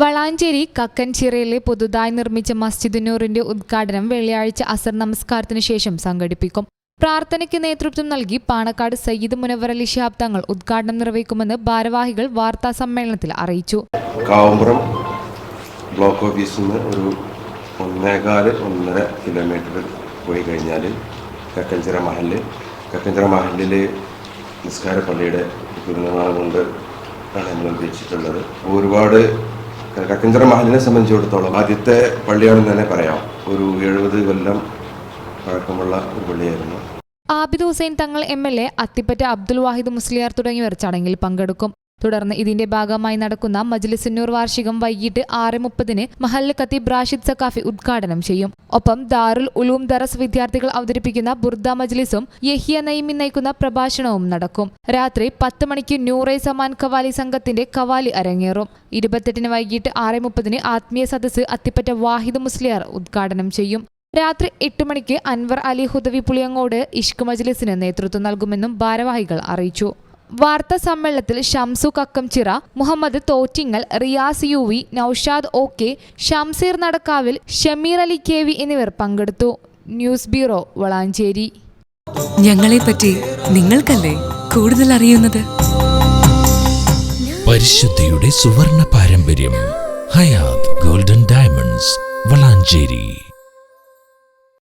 വളാഞ്ചേരി കക്കൻചിറയിലെ പുതുതായി നിർമ്മിച്ച മസ്ജിദ് നൂറിന്റെ ഉദ്ഘാടനം വെള്ളിയാഴ്ച അസർ നമസ്കാരത്തിനു ശേഷം സംഘടിപ്പിക്കും. പ്രാർത്ഥനയ്ക്ക് നേതൃത്വം നൽകി പാണക്കാട് സയ്യിദ് മുനവർ അലി ശിഹാബ് തങ്ങൾ ഉദ്ഘാടനം നിർവഹിക്കുമെന്ന് ഭാരവാഹികൾ വാർത്താ സമ്മേളനത്തിൽ അറിയിച്ചു. കാവുമ്പുറം ബ്ലോക്ക് ഓഫീസിൽ നിന്ന് ഒരു ഒന്നേകാൽ ഒന്നര കിലോമീറ്റർ പോയി കഴിഞ്ഞാൽ കക്കഞ്ചിറ മഹൽ. കക്കഞ്ചിറ മഹലിൽ നിസ്കാര പള്ളിയുടെ പുനർനിർമ്മാണം കൊണ്ട് ആണ് നമ്മൾ ഉദ്ദേശിച്ചിട്ടുള്ളത് ഒരുപാട് കക്കഞ്ചിറ മഹലിനെ സംബന്ധിച്ചിടത്തോളം ആദ്യത്തെ പള്ളിയാണെന്ന് തന്നെ പറയാം. ഒരു എഴുപത് കൊല്ലം പഴക്കമുള്ള ഒരു പള്ളിയായിരുന്നു. Abid Hussain Thangal M L A Athippatta Abdul Wahid Musliyar തുടങ്ങിയവർ ചടങ്ങിൽ പങ്കെടുക്കും. തുടർന്ന് ഇതിന്റെ ഭാഗമായി നടക്കുന്ന മജ്ലിസുന്നൂർ വാർഷികം വൈകിട്ട് ആറ് മുപ്പതിന് മഹല്ല് ഖത്തീബ് റാഷിദ് സക്കാഫി ഉദ്ഘാടനം ചെയ്യും. ഒപ്പം ദാറുൽ ഉലൂം ദറസ് വിദ്യാർത്ഥികൾ അവതരിപ്പിക്കുന്ന ബുർദ മജ്ലിസും യഹിയ നയിമി നയിക്കുന്ന പ്രഭാഷണവും നടക്കും. രാത്രി പത്ത് മണിക്ക് ന്യൂറെ സമാൻ കവാലി സംഘത്തിന്റെ കവാലി അരങ്ങേറും. ഇരുപത്തെട്ടിന് വൈകിട്ട് ആറ് മുപ്പതിന് ആത്മീയ സദസ്സ് അത്തിപ്പറ്റ വാഹിദ് മുസ്ലിയാർ ഉദ്ഘാടനം ചെയ്യും. രാത്രി എട്ട് മണിക്ക് അൻവർ അലി ഹുദവി പുളിയങ്ങോട് ഇഷ്ക് മജ്ലിസിന് നേതൃത്വം നൽകുമെന്നും ഭാരവാഹികൾ അറിയിച്ചു. വാർത്താ സമ്മേളനത്തിൽ Shamsu Kakkamchira Muhammad Thottingal Riyas U V Noushad O K Shamseer നടക്കാവിൽ Shameer Ali K V എന്നിവർ പങ്കെടുത്തു. News bureau Valanchery. ഞങ്ങളെപ്പറ്റി നിങ്ങൾക്കല്ലേ കൂടുതൽ അറിയുന്നത്? പരിശുദ്ധിയുടെ സുവർണ പാരമ്പര്യം ഹയാത് ഗോൾഡൻ ഡയമണ്ട്സ് വളാഞ്ചേരി.